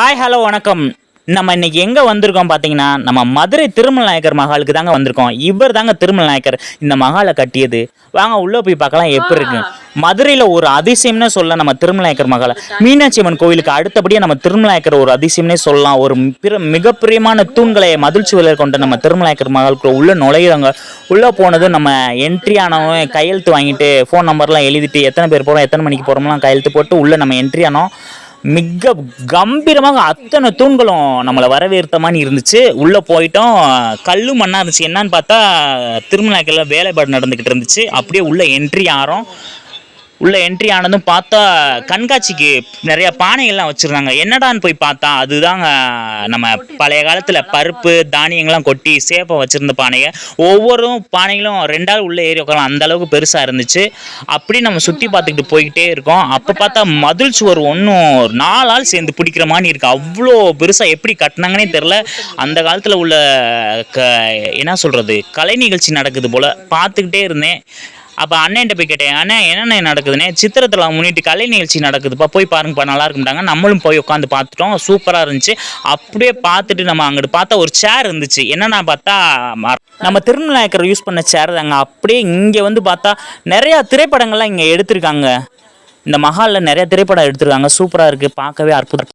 Hi hello வணக்கம். நம்ம இன்னைக்கு எங்கே வந்திருக்கோம் பார்த்தீங்கன்னா நம்ம மதுரை திருமல் நாயக்கர் மகாலுக்கு தாங்க வந்திருக்கோம். இவர் தாங்க திருமல் நாயக்கர். இந்த மகாலை கட்டியது. வாங்க உள்ளே போய் பார்க்கலாம் எப்படி இருக்கு. மதுரையில் ஒரு அதிசயம்னே சொல்ல நம்ம திருமல் நாயக்கர் மகாலை. மீனாட்சி அம்மன் கோவிலுக்கு அடுத்தபடியாக நம்ம திருமல் நாயக்கர் ஒரு அதிசயம்னே சொல்லலாம். ஒரு பிற மிகப்பிரியமான தூண்களை மதில் சுவலர் கொண்ட நம்ம திருமல் நாயக்கர் மகாலுக்குள்ள உள்ள நுழையிறாங்க உள்ளே போனது நம்ம என்ட்ரி ஆனவங்க கையெழுத்து வாங்கிட்டு ஃபோன் நம்பர்லாம் எழுதிட்டு எத்தனை பேர் போகிறோம் எத்தனை மணிக்கு போகிறோம்லாம் கையெழுத்து போட்டு உள்ளே நம்ம என்ட்ரி ஆனோம். மிக கம்பீரமாக அத்தனை தூண்களும் நம்மளை வரவேற்ற மாதிரி இருந்துச்சு. உள்ளே போயிட்டோம். கல்லு மண்ணாக இருந்துச்சு. என்னன்னு பார்த்தா திருமலாக்கில் வேலைப்பாடு நடந்துக்கிட்டு இருந்துச்சு. அப்படியே உள்ளே என்ட்ரி ஆகிறோம் உள்ளே என்ட்ரி ஆனதும் பார்த்தா கண்காட்சிக்கு நிறைய பானைகள்லாம் வச்சுருந்தாங்க. என்னடான்னு போய் பார்த்தா அதுதாங்க நம்ம பழைய காலத்தில் பருப்பு தானியங்கள்லாம் கொட்டி சேப்பை வச்சுருந்த பானையை ஒவ்வொரு பானைகளும் ரெண்டாள் உள்ளே ஏறி உட்காரலாம். அந்த அளவுக்கு பெருசாக இருந்துச்சு. அப்படி நம்ம சுற்றி பார்த்துக்கிட்டு போய்கிட்டே இருக்கோம். அப்போ பார்த்தா மதில் சுவர் ஒன்றும் நாலு ஆள் சேர்ந்து பிடிக்கிற மாதிரி இருக்குது அவ்வளோ பெருசாக எப்படி கட்டினாங்கன்னே தெரில அந்த காலத்தில் உள்ள க என்ன சொல்கிறது கலை நிகழ்ச்சி நடக்குது போல். பார்த்துக்கிட்டே இருந்தேன். அப்போ அண்ணன்ட்ட போய் கேட்டேன் அண்ணா என்னென்ன நடக்குதுன்னே? சித்திரத்தில் முன்னிட்டு கலை நிகழ்ச்சி நடக்குதுப்பா போய் பாருங்கப்பா நல்லா இருக்கும்ட்டாங்க நம்மளும் போய் உட்காந்து பார்த்துட்டோம் சூப்பராக இருந்துச்சு. அப்படியே பார்த்துட்டு நம்ம அங்கிட்டு பார்த்தா ஒரு சேர் இருந்துச்சு. என்னன்னா பார்த்தா ம- நம்ம திருநாயக்கர் யூஸ் பண்ண சேர் தாங்க அப்படியே இங்கே வந்து பார்த்தா நிறையா திரைப்படங்கள்லாம் இங்கே எடுத்திருக்காங்க. இந்த மஹாலில் நிறைய திரைப்படம் எடுத்திருக்காங்க. சூப்பராக இருக்குது பார்க்கவே அற்புதம்.